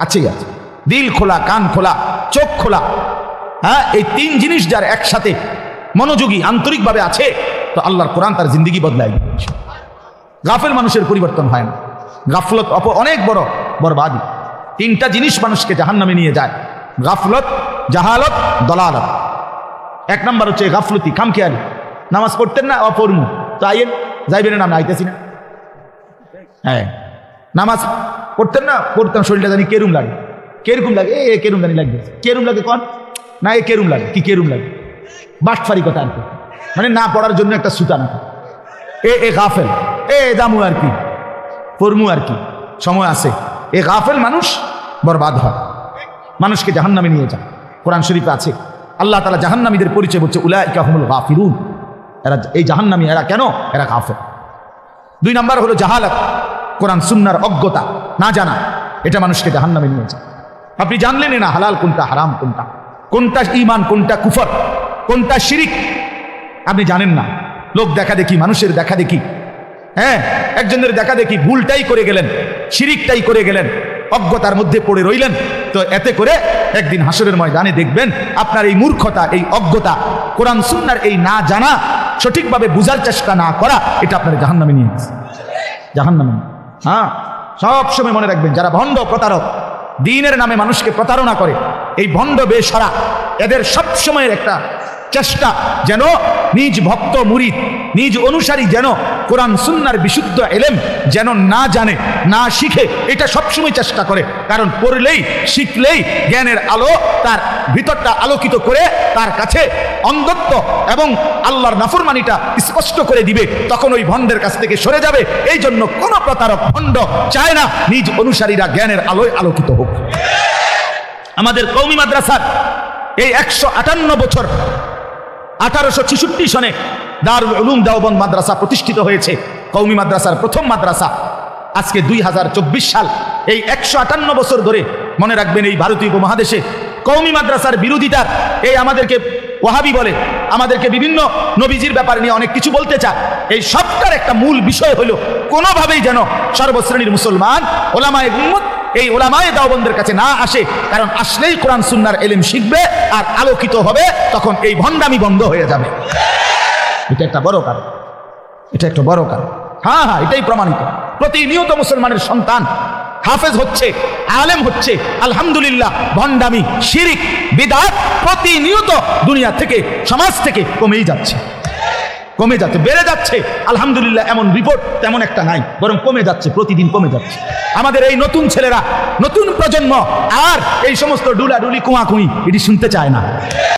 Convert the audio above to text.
আছেই আছে। দিল খোলা, কান খোলা, চোখ খোলা। হ্যাঁ এই তিন জিনিস যার একসাথে মনোযোগী, আন্তরিকভাবে আছে, তো আল্লাহর কোরআন তার জিন্দগি বদলায় গাফেল মানুষের পরিবর্তন হয় না। গাফলত অপ অনেক বড় বরবাদী। তিনটা জিনিস মানুষকে জাহান্নামে নিয়ে যায়। গাফলত, জাহালত, দলালত। এক নম্বর হচ্ছে গাফলতি, খামখেয়ালি। নামাজ পড়তেন না অপরমু তো আইয়েন, যাইবেন না আইতেছি না। হ্যাঁ। নামাজ পড়তেন না, পড়তাম, শরীরটা জানি কেরুম লাগে। কেরকম লাগে, এ কেরুম জানি লাগবে। কেরুম লাগে কন? না, এ কেরুম লাগে, কি কেরুম লাগে? বাটফারি কথা আর কি। মানে না পড়ার জন্য একটা সুতা না এ এ গাফেল, এ দামু আর কি। পরমু আর কি, সময় আছে। এ গাফেল মানুষ বরবাদ হয়। মানুষকে জাহান্নামে নিয়ে যায়। কোরআন শরীফে আছে, আল্লাহ তালা জাহান্নামীদের পরিচয় বলছে, উলাইকা হুমুল গাফিরুন এরা, এই জাহান্নামী এরা কেন? এরা গাফেল। দুই নাম্বার হলো জাহালাত। কোরআন সুন্নার অজ্ঞতা, না জানা, এটা মানুষকে জাহান্নামে নিয়ে যায়। আপনি জানলেন না হালাল কোনটা হারাম কোনটা কোনটা ইমান কোনটা কুফর, কোনটা শিরিক। আপনি জানেন না, লোক দেখা দেখি, মানুষের দেখা দেখি। হ্যাঁ একজনের দেখা দেখি ভুলটাই করে গেলেন, শিরিকটাই করে গেলেন, অজ্ঞতার মধ্যে পড়ে রইলেন, তো এতে করে একদিন হাসরের ময়দানে দেখবেন, আপনার এই মূর্খতা, এই অজ্ঞতা, কোরআন সুন্নার এই না জানা, সঠিকভাবে বুঝার চেষ্টা না করা, এটা আপনার জাহান্নামে নিয়ে গেছে। জাহান্নামে। হ্যাঁ? সব সময় মনে রাখবেন, যারা ভণ্ড প্রতারক, দিনের নামে মানুষকে প্রতারণা করে, এই ভণ্ড বেসরা এদের সবসময়ের একটা চেষ্টা যেন নিজ ভক্ত, মুরিদ, নিজ অনুসারী যেন কোরআন, সুন্নার বিশুদ্ধ এলেম যেন না জানে, না শিখে, এটা সবসময় চেষ্টা করে। কারণ পড়লেই, শিখলেই জ্ঞানের আলো তার ভিতরটা আলোকিত করে তার কাছে অন্ধত্ব এবং আল্লাহর নাফরমানিটা স্পষ্ট করে দিবে। তখন ওই ভণ্ডের কাছ থেকে সরে যাবে। এই জন্য কোনো প্রতারক ভণ্ড চায় না, নিজ অনুসারীরা জ্ঞানের আলোয় আলোকিত হোক। আমাদের কৌমি মাদ্রাসার এই একশো আটান্ন বছর, আঠারোশো ছেষট্টি সনে দারুল উলুম দেওবন্দ মাদ্রাসা প্রতিষ্ঠিত হয়েছে। কৌমি মাদ্রাসার প্রথম মাদ্রাসা। আজকে দুই হাজার চব্বিশ সাল, এই একশো আটান্ন বছর ধরে মনে রাখবেন এই ভারতীয় উপমহাদেশে কৌমি মাদ্রাসার বিরোধিতা এই আমাদেরকে ওহাবি বলে, আমাদেরকে বিভিন্ন নবীজির ব্যাপার নিয়ে অনেক কিছু বলতে চায়। এই সবটার একটা মূল বিষয় হলো, কোনোভাবেই যেন সর্বশ্রেণীর মুসলমান ওলামায় উম্মত এই ওলামায় দাওবন্দের কাছে না আসে, কারণ আসলেই কোরআন সুন্নার এলিম শিখবে আর আলোকিত হবে, তখন এই ভণ্ডামি বন্ধ হয়ে যাবে। এটা একটা বড় কারণ। এটা একটা বড় কারণ। হ্যাঁ হ্যাঁ এটাই প্রমাণিত। প্রতিনিয়ত মুসলমানের সন্তান হাফেজ হচ্ছে, আলেম হচ্ছে, আলহামদুলিল্লাহ, ভণ্ডামি, শিরিক, বিদাত প্রতিনিয়ত দুনিয়া থেকে, সমাজ থেকে কমেই যাচ্ছে। কমে যাচ্ছে, বেড়ে যাচ্ছে। আলহামদুলিল্লাহ, এমন রিপোর্ট তেমন একটা নাই, বরং কমে যাচ্ছে, প্রতিদিন কমে যাচ্ছে। আমাদের এই নতুন ছেলেরা, নতুন প্রজন্ম, আর এই সমস্ত ডুলাডুলি কুয়াকুই এটি শুনতে চায় না।